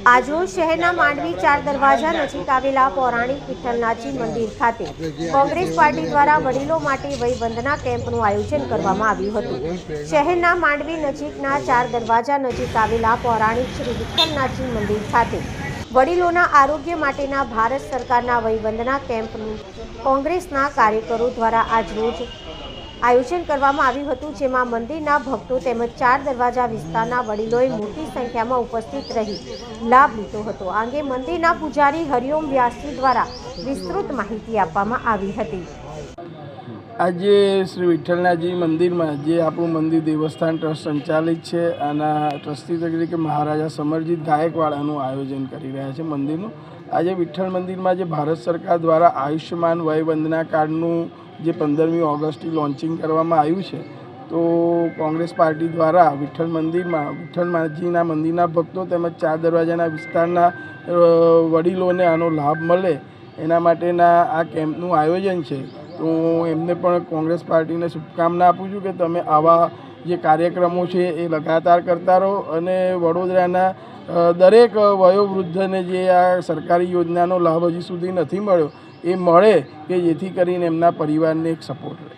આજરોજ શહેરના માંડવી ચાર દરવાજા નજીક આવેલા પૌરાણિક વિઠ્ઠલનાથજી મંદિર ખાતે કોંગ્રેસ પાર્ટી દ્વારા વડીલો માટે વયવંદના કેમ્પનું આયોજન કરવામાં આવ્યું હતું. શહેરના માંડવી નજીકના ચાર દરવાજા નજીક આવેલા પૌરાણિક શ્રી વિઠ્ઠલનાથજી મંદિર ખાતે વડીલોના આરોગ્ય માટેના ભારત સરકારના વયવંદના કેમ્પનું કોંગ્રેસના કાર્યકરો દ્વારા આજરોજ આયોજન કરવામાં આવ્યું હતું, જેમાં મંદિરના ભક્તો તેમજ ચાર દરવાજા વિસ્તારના વડીલોએ મોટી સંખ્યામાં ઉપસ્થિત રહી લાભ લીધો હતો. આ અંગે મંદિરના પૂજારી હરિઓમ વ્યાસજી દ્વારા વિસ્તૃત માહિતી આપવામાં આવી હતી. આજે શ્રી વિઠ્ઠલનાથજી મંદિરમાં જે આપણું મંદિર દેવસ્થાન ટ્રસ્ટ સંચાલિત છે, આના ટ્રસ્ટી તરીકે મહારાજા સમરજીત ગાયકવાડાનું આયોજન કરી રહ્યા છે મંદિરનું. આજે વિઠ્ઠલ મંદિરમાં જે ભારત સરકાર દ્વારા આયુષ્યમાન વયવંદના કાર્ડનું જે પંદરમી ઓગસ્ટથી લોન્ચિંગ કરવામાં આવ્યું છે, તો કોંગ્રેસ પાર્ટી દ્વારા વિઠ્ઠલ મંદિરમાં વિઠ્ઠલનાથજીના મંદિરના ભક્તો તેમજ ચાર દરવાજાના વિસ્તારના વડીલોને આનો લાભ મળે એના માટેના આ કેમ્પનું આયોજન છે. તો એમને પણ કોંગ્રેસ પાર્ટીને શુભકામના આપું છું કે તમે આવા જે કાર્યક્રમો છે એ લગાતાર કરતા રહો અને વડોદરાના દરેક વયોવૃદ્ધને જે આ સરકારી યોજનાનો લાભ હજી સુધી નથી મળ્યો એ મળે કે જેથી કરીને એમના પરિવારને એક સપોર્ટ રહે.